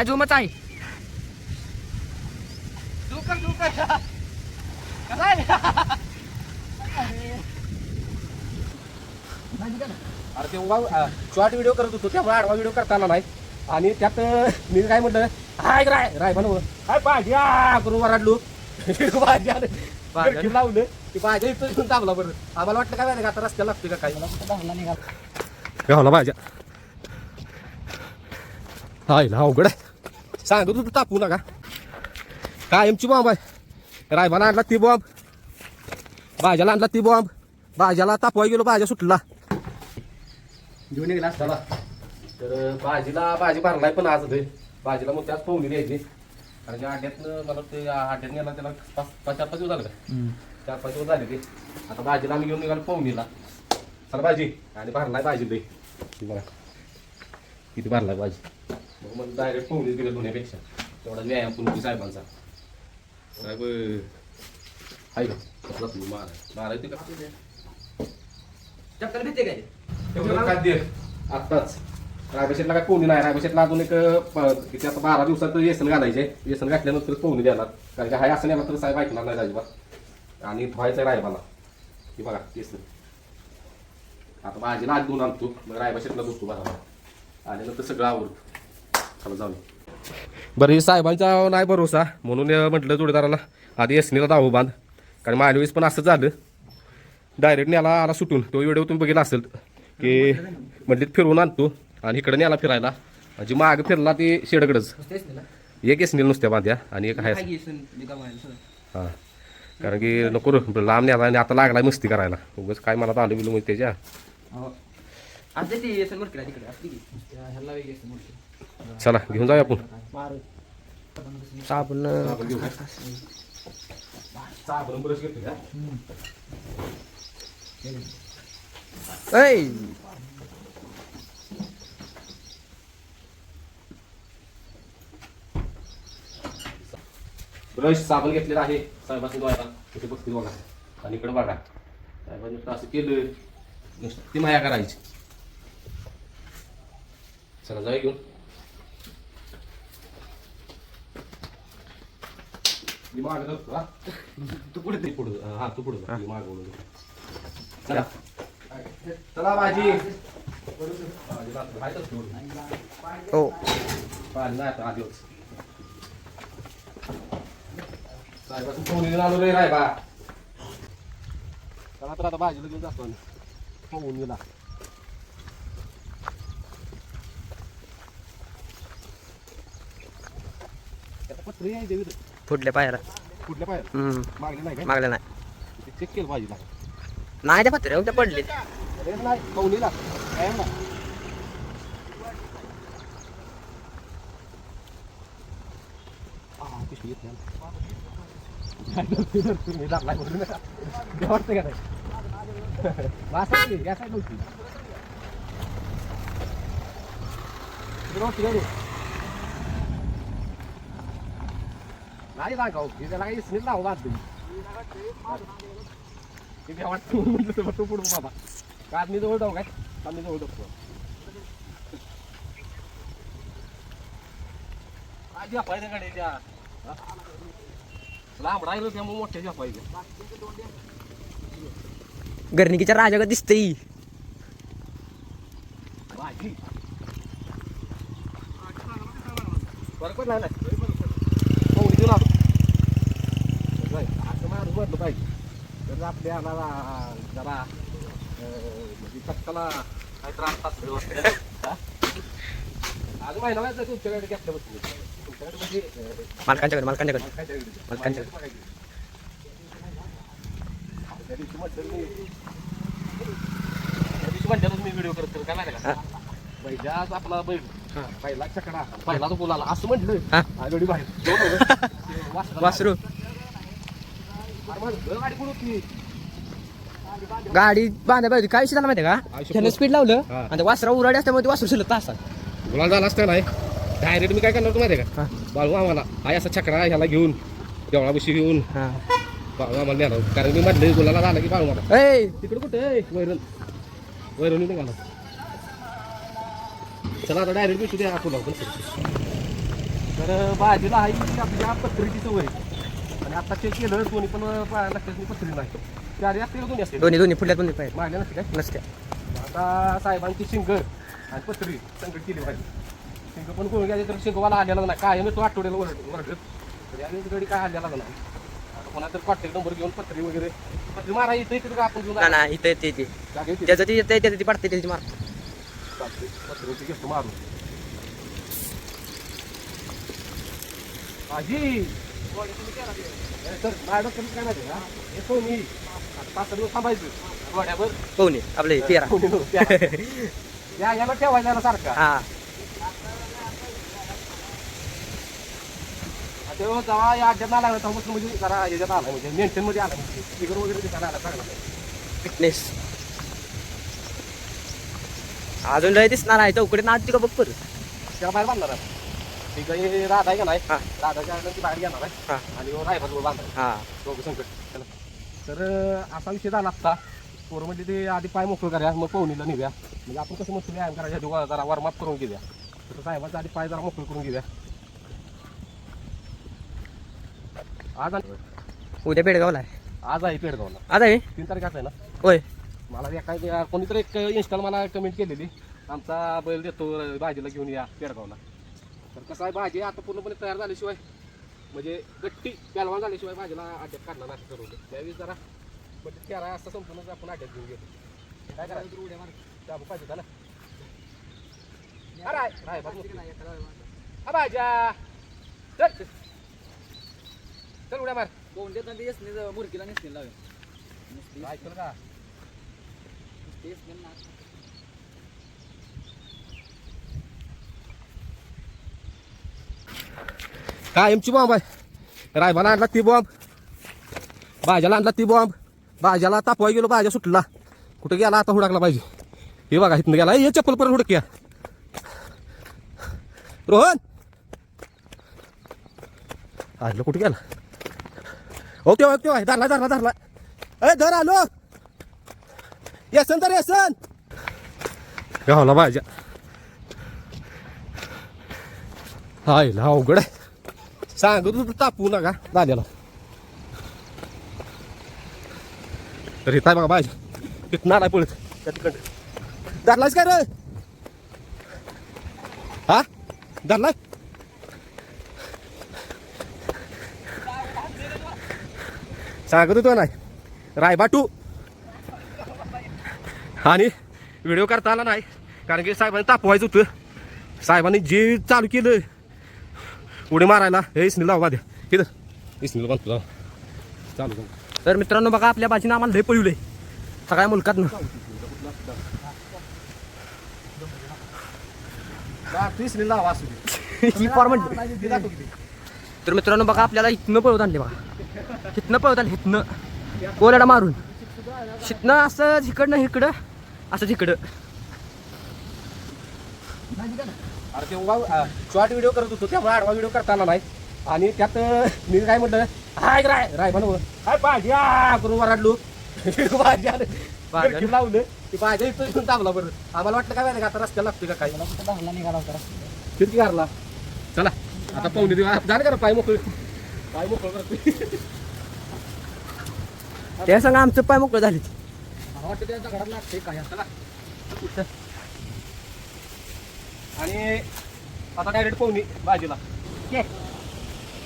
आहे झुमच आहे अरे तेव्हा शॉर्ट व्हिडिओ करत होतो तेव्हा आडवा व्हिडिओ करता आला नाही. आणि त्यात मी काय म्हटलं हाय राय राय म्हणून. हाय भाजी आ करून वराडलो. भाजी आलं. भाजी. गडकी लावलं. ती भाजी इथं दाबला बरं. आम्हाला वाटलं काय माहिती का आता रस्त्याला लागते का काय? गावला भाज्या. हाय ना अवघड आहे. सांगत होतो तापू नका कायमची बॉम्ब आहे रायबाला आणला ती बॉम्ब भाज्याला आणला ती बॉम्ब भाज्याला तापवाय गेलो भाज्या सुटला घेऊन गेला असताना तर भाजीला भाजी भरलाय पण आज ते भाजीला मग त्यात पोहणी द्यायची कारण त्या आड्यातनं मला ते आड्यात नेला त्याला पाच पाच चार पाच दिवस झालं का चार पाच दिवस झाले ते आता भाजीला आम्ही घेऊन निघालो पोहणीला चला भाजी आणि भरलाय भाजी दे ती बघा किती भरलाय भाजी मग मग डायरेक्ट पोहणी दिलं धुण्यापेक्षा. तेवढा व्यायाम पुन्हा साहेबांचा. साहेब आहे का? कसला तुम्ही मारा? मारायचं का? चक्कर भीते काय आत्ताच. रायबशेटला काय पोहणी नाही. रायबशेटला अजून एक किती आता बारा दिवसात व्यसन घालायचे. व्यसन घातल्यानंतर पोहणी देणार? कारण की हाय असं नाही तर साहेब ऐकणार नाही अजिबात. आणि धुवायचं रायबाला. की बघा केस आता भाजीला आधी दोन आणतो. मग रायबशेटला धुतो बघा आणि नंतर सगळं आवडतो चला बरं हे साहेबांचा नाही भरोसा. म्हणून म्हटलं जोडीदाराला आधी एसनीला दावू बांध. कारण मागल्या वेळेस पण असं झालं. डायरेक्ट न्याला आला सुटून. तो व्हिडिओ तुम्ही बघितला असेल की म्हटलीत फिरवून आणतो आणि इकडे न्याला फिरायला. जी माग फिरला ती शेडकडंच एक एसनील नुसत्या बांध्या आणि एक आहे हां. कारण की नको रे, लांब न्याला आणि आता लागलाय मस्ती करायला. उगाच काय मला आलं बिलं म्हणजे त्याच्या चला घेऊन जाऊया आपण. साबण ब्रश साबण घेतलेला आहे. साहेबांनी बघा तिथे बसतील बघा. आणि इकडे बघा. साहेबांनी नुसतं असं केलं. नुसतं ती माया करायची. चला जाऊ घेऊन. मी मागं धरतो, हा? तू पुढे ते पुढे हा तू पुढे मी मागं बोलतो. चला चला भाजी. हो पाहिलं आता. साहेबाचं फोन आलो रे रायबा चला तर आता भाजीला घेऊन जातो. फोन गेला पत्री आहे देवी फुटले पायरा कुठल्या पाय हम्म. मागले नाही काय? मागल्या नाही. चेक केलं भाजीला नाही त्या पत्रे त्या पडले. अरे नाही कायम ना पिशवी घेतली का नाही? वासाची, नव्हती. नाही सांगावं, त्याला काही इसनीच लावू बांधतो. ते काय वाटतं म्हटलं तर तो पुढं बाबा काढणी जवळ जाऊ काय काढणी जवळ जाऊ आधी अपायचं गाड्याच्या लांब राहिलं त्यामुळे मोठ्या अपायचं गर्निकीच्या राजागत दिसतंय भाजी बरं पण नाही हो देऊन आलो बरं, असं मारून भरलं पाहिजे. तर आपल्याला जरा अं, म्हणजे कट्टाला काय त्रास असतो? आज महिना व्हायचा तुमच्याकडे घेतल्यापासून तुमच्याकडे म्हणजे मालकांच्याकडे मालकांच्याकडे? मालकांच्याकडे. त्या दिवशी म्हटलं मी त्या दिवशी म्हणतानाच मी व्हिडिओ करत काय माहिती का? पहिल्याच आपला बैल पहिला चकडा पहिला तो बोलाला असं म्हटलं. हा. आगडी बाहेर वासरू. गाडी बांधा पाहिजे काय विषय झाला माहिती का? त्यानं स्पीड लावलं. आणि वासरा उराडी असल्यामुळे वासरू शिल्लक तासात गुलाल झाला असता नाही डायरेक्ट मी काय करणार होतो माहिती आहे. का बाळू आम्हाला हाय असा चक्रा ह्याला घेऊन देवळापाशी घेऊन हा. बाळू आम्हाला नेणार कारण मी म्हटलं गुलाला झाला की बाळू मला ऐ तिकडे कुठे आहे? वैरण. वैरण निघाला. चला आता डायरेक्ट भेटू द्या आपण आपण तर भाजीला आहे आपल्या पत्रीची सवय आणि आता चेक केलं दोन्ही पण लक्षात पत्री नाही चारी असते दोन्ही असते? दोन्ही दोन्ही पाहिजे मागल्या नसते काय? नसत्या. आता साहेबांची शिंग आणि पत्री संकट केली पाहिजे शिंग पण कोण घ्यायचे तर शिंगवाला आलेला नाही. काय मी तो आठवड्याला ओरड ओरडत गडी काय आलेला नाही. आता कोणा तर कॉन्टॅक्ट नंबर घेऊन पत्री वगैरे पत्री मारा इथं इथं का आपण घेऊन ना इथं येते ते त्याचं ती येते त्याचं ती पडते त्याची मार. घेतो मारून. आजी सर मॅडम कमी काय माहिती का पाच सहा दिवस थांबायचं आपले तेरा. कोणी या याला ठेवायला ना सारखा हा. तेव्हा जेव्हा या अड्ड्यात आला तेव्हा म्हणजे जरा याच्यात आला म्हणजे मेंटेन मध्ये आला स्पीकर वगैरे आला चांगला फिटनेस अजून लय दिसणार आहे चौकडे नाच का बघ परत? त्याला बाहेर बांधणार ती काही राधा आहे. का नाही हा. राधाच्या आईला ती बाहेर घेणार आहे. हा. आणि रायबाजूला बांधणार हा. दोघं संकट. चला. तर अं, असा विषय झाला असता पोरं म्हणजे ते आधी पाय मोकळं करूया मग पवनीला नेऊया. म्हणजे आपण कसं मस्त व्यायाम करायच्या आधी वा- जरा वॉर्मअप करून घेऊया. तर साहेबांचा आधी पाय जरा मोकळं करून घेऊया. आज आणि- उद्या पेडगावला आहे. आज आहे पेडगावला. आज आहे? तीन तारीख आहे ना? होय. मला एका कोणीतरी एक इन्स्टॉल मला कमेंट केलेली. आमचा बैल देतो भाजीला घेऊन या पेडगावला. तर कसं आहे भाजी आता पूर्णपणे तयार झाल्याशिवाय म्हणजे गट्टी पॅलवान झाल्याशिवाय भाजीला अड्ड्यात काढणार नाही ठरवलं त्यावेळी जरा म्हणजे तेरा असं संपूर्णच आपण अड्ड्यात घेऊन गेलो काय करायचं? उड्या मार. दाबू पाहिजे ना. अरे. हा भाज्या चल चल. उड्या मार. मुरकीला नेसतील लावे ऐकलं का? कायमची बॉम्ब आहे रायबाला आणला ती बॉम्ब भाज्याला आणला ती बॉम्ब भाज्याला तापवाय गेलो भाज्या सुटला कुठं गेला आता हुडकला पाहिजे हे बघा इथनं गेला हे चप्पल परत हुडक्या रोहन आलं कुठे गेला ओके ओके ओके धरला धरला धरला ए धर आलो येसन तर येसन गावला भाज्या हाय ला अवघड आहे सांगत होतं तापवू नका झालेला तर इथं बघा बाय तिथं पळत त्या तिकडं धरलायच काय रे हा धरलाय सांगत होतो नाही रायबाटू आणि व्हिडिओ करता आला नाही कारण की साहेबांनी तापवायचं होतं साहेबांनी जे चालू केलं उडी मारायला. हे इसनील लावा द्या इथं. इसनील बांधतो. चालू. तर मित्रांनो बघा आपल्या बाजीनं आम्हाला लय पळवले सगळ्या मुलकातनं. इसनील लावा असू दे. ही फॉर्मट हे दाखव किती. तर मित्रांनो बघा आपल्याला इथनं पळवत आणले बघा. इथनं पळवत आणले इथनं. कोरडा मारून. शिथनं असं इकडनं इकडं असं तिकडं अरे तेव्हा शॉर्ट व्हिडिओ करत होतो तेव्हा आडवा व्हिडिओ करता आला नाही. आणि त्यात मी काय म्हटलं हाय राय राय बनव हाय भाज्या करून वराडलो. भाज्या लावलं. ती भाज्या इथं येऊन दाबला बरं. आम्हाला वाटलं काय माहिती का आता रस्त्याला लागतोय का काय? निघाला होता किती घारला चला आता पाहुणे दिवस झालं का रे पाय मोकळ. पाय मोकळ करतोय. त्या सांगा आमचं पाय मोकळं झाले. वाटतं त्या दगडात लागते काय चला. आणि आता डायरेक्ट पाहुणी भाजीला. ये.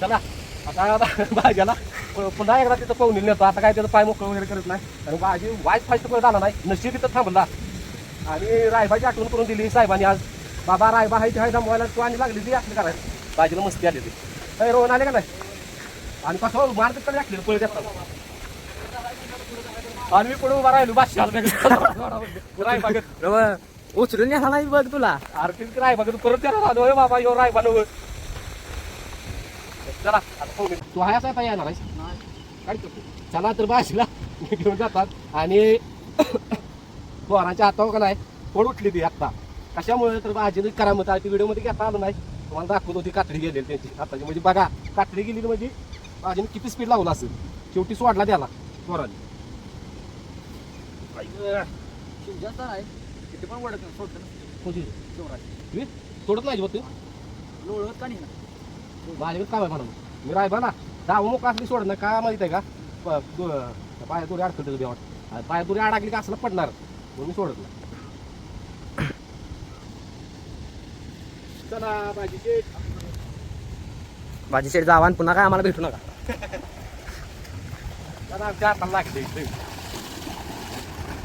चला. आता भाज्याला प- पुन्हा एकदा तिथं पाहुणी नेतो आता. काय त्याचं पाय मोकळं वगैरे करत नाही. आणि भाजी वाईट फायचं पण झाला नाही. नशीब तिथं थांबला. आणि रायबाची आठवण करून दिली साहेबांनी आज. बाबा रायबा हाय हाय जमवायला तू आणि लागली ती असली करायला. भाजीला मस्ती आली ती रोहन आले का नाही? आणि कसं मार्केटकडे टाकली पळत येतात आणि मी पुढे उभा राहिलो रवा, उचलून यायला नाही बघ तुला. आरतीत रायबागत परत त्याला आलो "होय बाबा यो रायबा नव. चला आता तू आहे असा आता येणार आहेस? काय करतो? चला तर बाशीला घेऊन जातात. आणि पोरांच्या हातावर का नाही पोड उठली ती आत्ता. कशामुळे? तर भाजीने करामत आहे ती व्हिडिओमध्ये घेता आलं नाही. तुम्हाला दाखवत होती कातडी गेलेली त्यांची. आताची म्हणजे बघा कातडी गेलेली म्हणजे भाजीने किती स्पीड लावला असेल? शेवटी सोडला त्याला पोराने. आहे. किती पण वडत सोडत कोणती? तुम्ही? सोडत नाही बघ तू लोळत का नाही माझ्याकडे काय म्हणून मी रायबा ना. दहावं मोका असली सोड ना का माहीत आहे का? प- पाया तुरी अडकल तुझ्या देवात पाया तुरी अडकली का असलं पडणार. म्हणून मी सोडत नाही. चला भाजी शेट भाजी शेट जावा आणि पुन्हा काय आम्हाला भेटू नका. आमच्या हाताला लागते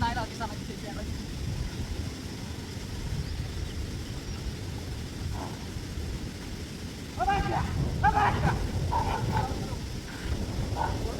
कार कार पुन्हा एकदा चष्मा मागल्या विसरत आला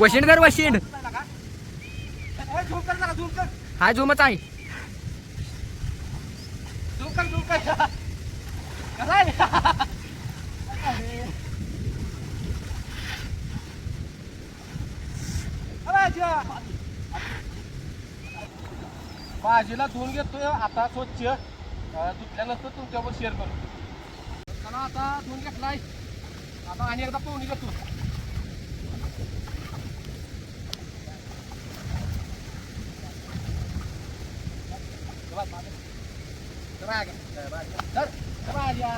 वशिंड कर वशिंड हा झुमच आहे. भाजीला धुवून घेतोय आता स्वच्छ. धुतल्यानंतर तुमच्यावर शेअर करतो आता धुवून घेतलाय. आता आणि एकदा पोहणी घेतो भाज्या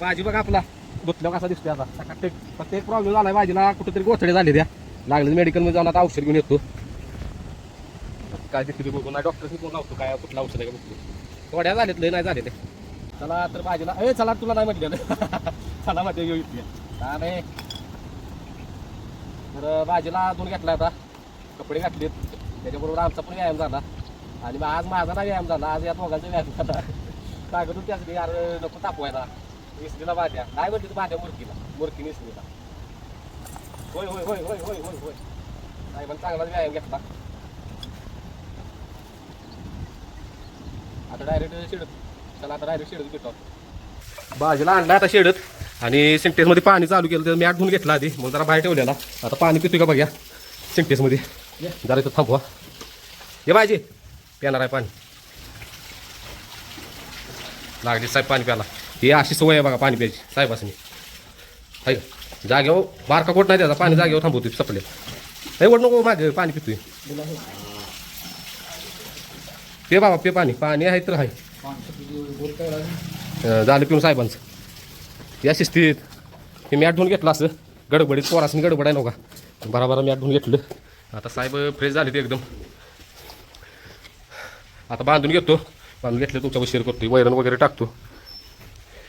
भाजी बघा आपला. धुतल्यावर कसा दिसतोय आता. सकाळ फक्त प्रॉब्लेम झालाय भाजीला. कुठेतरी गोचडे झाले त्या लागले मेडिकलमध्ये जाऊन आता औषध घेऊन येतो. काय दिसते बघू नाही डॉक्टरशी फोन लावतो. काय कुठलं औषध आहे का बघतो थोड्या झालेत लय नाही झालेले चला तर भाजीला ए चला तुला नाही म्हटलेलं चला माझ्या येऊ इथे काय नाही? तर भाजीला दोन घेतला आता. कपडे घातलेत. त्याच्याबरोबर आमचा पण व्यायाम झाला. आणि मग आज माझा नाही व्यायाम झाला. आज या दोघांचा व्यायाम झाला. काय होती त्याच यार नको तापवायला. इसलीला भाज्या नाही म्हणते भाज्या मुरकीला मुरकी इसलीला होय होय होय होय होय होय होय. नाही पण चांगलाच व्यायाम घेतला. आता डायरेक्ट शेडत. चला आता डायरेक्ट शेडत घेतो भाजीला आणला आता शेडत. आणि सिंटेक्समध्ये पाणी चालू केलं तर मी आठ धुवून घेतला आधी. मग जरा बाहेर ठेवलेला. आता पाणी पितोय का बघ्या. सिंटेक्समध्ये. जरा इथं थांबवा. ये भाजी पिणार आहे पाणी. लागली साहेब पाणी प्याला ही अशी सवय आहे बघा पाणी प्यायची. साहेबासनी. असं हाय का? बारका कोट नाही त्याचा पाणी जागेवर थांबवतोय सपले. नाही ओढ नको मागे पाणी पितोय. पे बाबा पे पाणी. पाणी आहे तर आहे. झालं पिऊन साहेबांचं. या शिस्तीत. हे मॅट धुवून घेतलं असं. गडबडीत पोरासनी गडबड आहे नका बराबर मॅट धुवून घेतलं. आता साहेब फ्रेश झाले ते एकदम. आता बांधून घेतो. बांधून घेतलं तुमच्या शेअर करतो वैरण वगैरे टाकतो.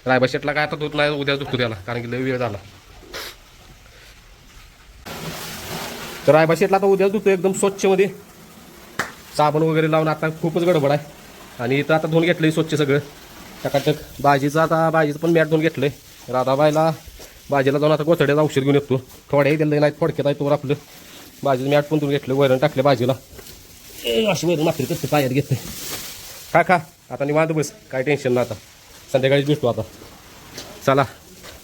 रायबा शेटला काय आता दूध नाही उद्या धुतो त्याला कारण की लय वेळ झाला. तर रायबा शेटला आता उद्याच धुतो एकदम स्वच्छमध्ये साबण वगैरे लावून आता खूपच गडबड आहे. आणि इथं आता धुवून घेतलंय स्वच्छ सगळं. टकाटक भाजीचं आता भाजीचं पण मॅट धुवून घेतलंय. राधाबाईला भाजीला जाऊन आता गोथड्याचं औषध घेऊन येतो. थोड्याही दिलं नाही थोडक्यात आहे तोवर आपलं. भाजीचं मॅट पण धुवून घेतलं वैरण टाकलं भाजीला. अशी वैरण मात्र कसं पायात घेत खा खा. आता निवांत बस काय टेन्शन नाही आता. संध्याकाळीच भेटतो आता. चला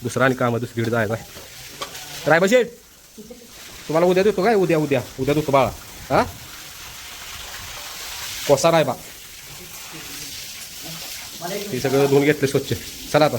दुसरा आणि कामं दुसरीकडे जायचं आहे. रायबा शेठ तुम्हाला उद्या देतो काय? उद्या उद्या. उद्या देतो बाळा. हा? कोसा रायबा हे सगळं धुवून घेतलं स्वच्छ. चला आता.